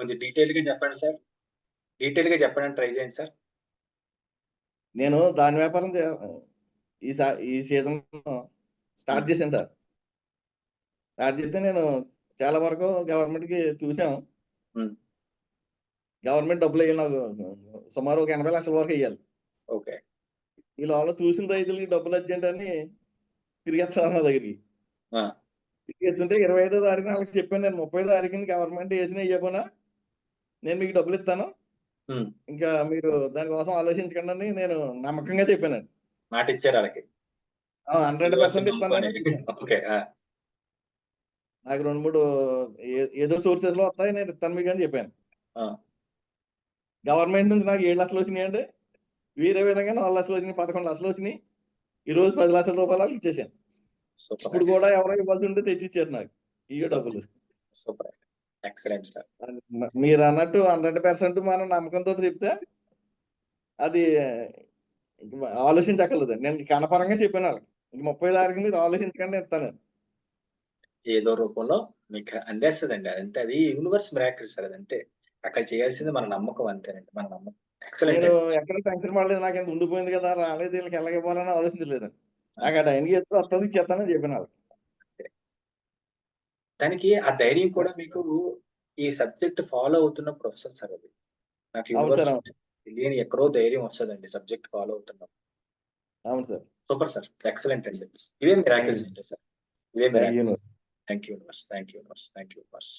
కొంచెం డీటెయిల్గా చెప్పండి సార్. డీటెయిల్గా చెప్పడానికి ట్రై చేయండి సార్. నేను దాని వ్యాపారం ఈ ఈ సీజన్ స్టార్ట్ చేశాను సార్. స్టార్ట్ చేస్తే నేను చాలా వరకు గవర్నమెంట్కి చూసాం. గవర్నమెంట్ డబ్బులు వేయాలి నాకు. సుమారు ఒక ఎనభై లక్షల వరకు వేయాలి ఓకే. ఈ లోపల చూసిన రైతులకి డబ్బులు అర్జెంట్ అని తిరిగేస్తున్నారు నా దగ్గరికి. తిరిగేస్తుంటే ఇరవై ఐదో తారీఖున వాళ్ళకి చెప్పాను నేను ముప్పై తారీఖున గవర్నమెంట్ వేసిన వేయకపోయినా నేను మీకు డబ్బులు ఇస్తాను. ఇంకా మీరు దానికోసం ఆలోచించకండి అని నేను నమ్మకంగా చెప్పాను మాట ఇచ్చారు వాళ్ళకి. హండ్రెడ్ పర్సెంట్ ఆ, నాకు రెండు మూడు ఏదో సోర్సెస్లో వస్తాయి నేను ఇస్తాను మీకు అని చెప్పాను. గవర్నమెంట్ నుంచి నాకు ఏడు లక్షలు వచ్చినాయి అంటే వేరే విధంగా నాలుగు లక్షలు వచ్చినాయి పదకొండు లక్షలు వచ్చినాయి. ఈ రోజు పది లక్షల రూపాయలు ఇచ్చేసాను. ఇప్పుడు కూడా ఎవరో ఇవ్వాల్సి ఉంటే తెచ్చిచ్చారు నాకు. ఈ డబ్బులు. సూపర్. ఎక్సలెంట్ సార్ మ- మీరు అన్నట్టు హండ్రెడ్ పర్సెంట్ మనం నమ్మకంతో చెప్తే అది ఆలోచించక్కర్లేదు. నేను కనపరంగా చెప్పాను వాళ్ళకి. ఇంక ముప్పై తారీఖు మీరు ఆలోచించకండి ఇస్తాను ఏదో రూపంలో మీకు అందేస్తుందండి. అదంతే. అది యూనివర్స్ మిరాకిల్ సార్ అదంతే. అక్కడ చేయాల్సింది మన నమ్మకం అంతేనండి. మన నమ్మకం. ఎక్సలెంట్ ఎక్కడ టెన్షన్ పడలేదు నాకు ఎంత ఉండిపోయింది కదా రాలేదు వీళ్ళకి ఎలాగ ఇవ్వాలని ఆలోచించలేదు. నాకు ఆ టైంకి ఎప్పుడు వస్తుంది ఇచ్చేస్తానని చెప్పిన వాళ్ళకి. దానికి ఆ ధైర్యం కూడా మీకు ఈ సబ్జెక్ట్ ఫాలో అవుతున్నప్పుడు వస్తుంది సార్ అది. నాకు తెలియని ఎక్కడో ధైర్యం వస్తుందండి సబ్జెక్ట్ ఫాలో అవుతున్నప్పుడు. అవును సార్. సూపర్ సార్ ఎక్సలెంట్ అండి. ఇవే మిరాకిల్స్ అంటే సార్. ఇవే miracles thank you universe thank you universe thank you universe